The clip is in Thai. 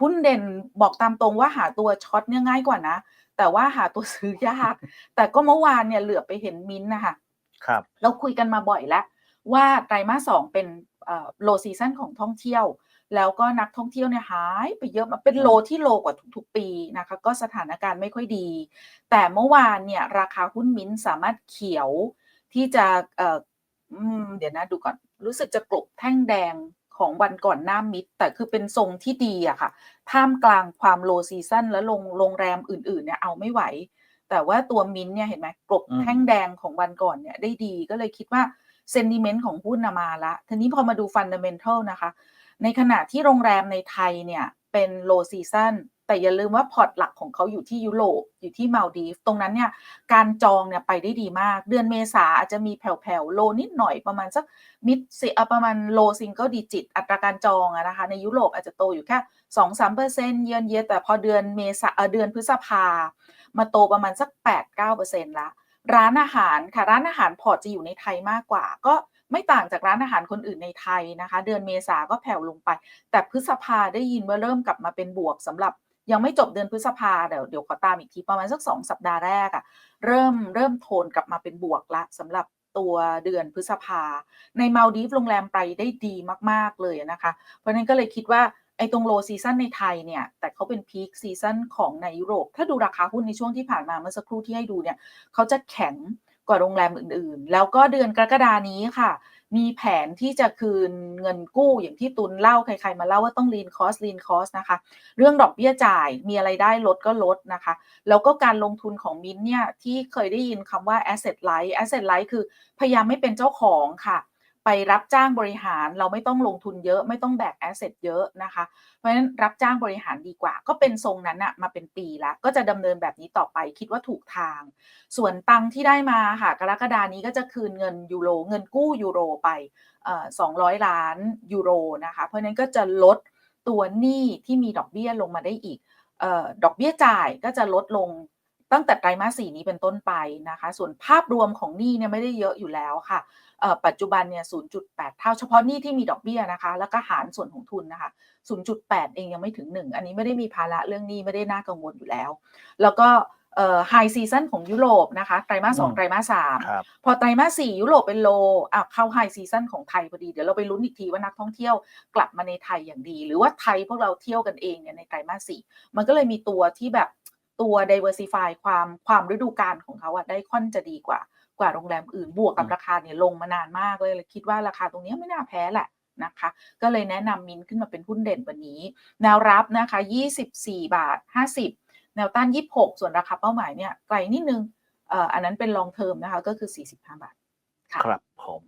หุ้นเด่นบอกตามตรงว่าหาตัวช็อตเนี่ยง่ายกว่านะ แต่ว่าหาตัวซื้อยาก แต่ก็เมื่อวานเนี่ยเหลือไปเห็นมิ้นท์นะคะครับ เราคุยกันมาบ่อยแล้ว ว่าไตรมาสสองเป็นโลซีซันของท่องเที่ยว แล้วก็นักท่องเที่ยวเนี่ยหายไปเยอะมาเป็นโลที่โลกว่าทุกๆ ปีนะคะ ก็สถานการณ์ไม่ค่อยดี แต่เมื่อวานเนี่ยราคาหุ้นมิ้นท์สามารถเขียวที่จะเอ่ออืมเดี๋ยวนะดูก่อนรู้สึกจะกลบแท่งแดง ของวันก่อนหน้ามิด แต่คือเป็นทรงที่ดีอะค่ะ ท่ามกลางความโลซีซันและโรงโรงแรมอื่นๆเนี่ยเอาไม่ไหว แต่ว่าตัวมิ้นท์เนี่ยเห็นไหมกลบอืมแท่งแดงของวันก่อนเนี่ยได้ดีก็เลยคิดว่าเซนดิเมนต์ของหุ้นน่ะมาละทีนี้พอมาดูฟันเดเมนทัลนะคะ ในขณะที่โรงแรมในไทยเนี่ยเป็นโลซีซัน แต่อย่าลืมว่าพอร์ตหลักของเขาอยู่ที่ยุโรปอยู่ที่มาลดีฟตรงนั้นเนี่ยการจองเนี่ยไปได้ดีมาก เดือนเมษาอาจจะมีแผ่วๆโลนิดหน่อยประมาณสักมิดสิอะประมาณโลซิงเกิลดิจิตอัตราการจองอะนะคะในยุโรปอาจจะโตอยู่แค่2-3เปอร์เซ็นต์เยือนเยียแต่พอเดือนเมษาเดือนพฤษภา มาโตประมาณสัก8-9เปอร์เซ็นต์ละร้านอาหารค่ะร้านอาหารพอร์ตจะอยู่ในไทยมากกว่า ก็ไม่ต่างจากร้านอาหารคนอื่นในไทยนะคะ เดือนเมษาก็แผ่วลงไป แต่พฤษภาได้ยินว่าเริ่มกลับมาเป็นบวกสำหรับ ยังไม่จบเดือนพฤษภาเดี๋ยวเดี๋ยวขอตามอีกทีประมาณสักสองสัปดาห์แรกอะเริ่มเริ่มโทนกลับมาเป็นบวกละสำหรับตัวเดือนพฤษภา ในมาลดีฟโรงแรมไปได้ดีมาก ๆ เลยนะคะ เพราะฉะนั้นก็เลยคิดว่า ไอ้ตรงโลซีซันในไทยเนี่ย แต่เขาเป็นพีคซีซันของในยุโรป ถ้าดูราคาหุ้นในช่วงที่ผ่านมาเมื่อสักครู่ที่ให้ดูเนี่ยเขาจะแข็งกว่าโรงแรมอื่นๆ แล้วก็เดือนกรกฎานี้ค่ะ มีแผนที่จะคืนเงินกู้อย่างที่ตุนเล่าใครๆมาเล่าว่าต้อง lean cost lean cost นะคะ เรื่องดอกเบี้ยจ่ายมีอะไรได้ลดก็ลดนะคะ แล้วก็การลงทุนของมินเนี่ยที่เคยได้ยินคำว่า asset light asset light คือพยายามไม่เป็นเจ้าของค่ะ ไปรับจ้างบริหารเราไม่ต้องลงทุนเยอะ ไม่ต้องแบกแอสเซทเยอะนะคะ เพราะฉะนั้นรับจ้างบริหารดีกว่า ก็เป็นทรงนั้นอะมาเป็นปีล้วก็จะดำเนินแบบนี้ต่อไปคิดว่าถูกทาง ส่วนตังที่ได้มาค่ะกรกฎานี้ก็จะคืนเงินยูโรเงินกู้ยูโรไปเอ่อ200ล้านยูโรนะคะ เพราะฉะนั้นก็จะลดตัวหนี้ที่มีดอกเบี้ยลงมาได้อีกออดอกเบี้ยจ่ายก็จะลดลง ตั้งแต่ไตรมาสสี่นี้เป็นต้นไปนะคะ ส่วนภาพรวมของหนี้เนี่ยไม่ได้เยอะอยู่แล้วค่ะเอ่อปัจจุบันเนี่ย 0.8 เท่าเฉพาะหนี้ที่มีดอกเบี้ยนะคะ แล้วก็หารส่วนของทุนนะคะ 0.8 เองยังไม่ถึง 1 อันนี้ไม่ได้มีภาระเรื่องหนี้ไม่ได้น่ากังวลอยู่แล้ว แล้วก็เอ่อไฮซีซันของยุโรปนะคะ ไตรมาสสองอืมไตรมาสสามครับพอไตรมาสสี่ยุโรปเป็นโลอะเข้าไฮซีซันของไทยพอดี เดี๋ยวเราไปลุ้นอีกทีว่านักท่องเที่ยวกลับมาในไทยอย่างดี หรือว่าไทยพวกเราเที่ยวกันเองเนี่ยในไตรมาสสี่มันก็เลยมีตัวที่แบบ ตัว diversify ความความฤดูกาลของเขาอะได้ค่อนจะดีกว่ากว่าโรงแรมอื่นบวกกับอืมราคาเนี่ยลงมานานมากเลยเลยคิดว่าราคาตรงเนี้ยไม่น่าแพ้แหละนะคะ ก็เลยแนะนำมินขึ้นมาเป็นหุ้นเด่นวันนี้ แนวรับนะคะ 24 บาท 50 แนวต้าน 26 ส่วนราคาเป้าหมายเนี่ยไกลนิดนึงเอ่ออันนั้นเป็น long term นะคะก็คือ 45 บาทค่ะครับผม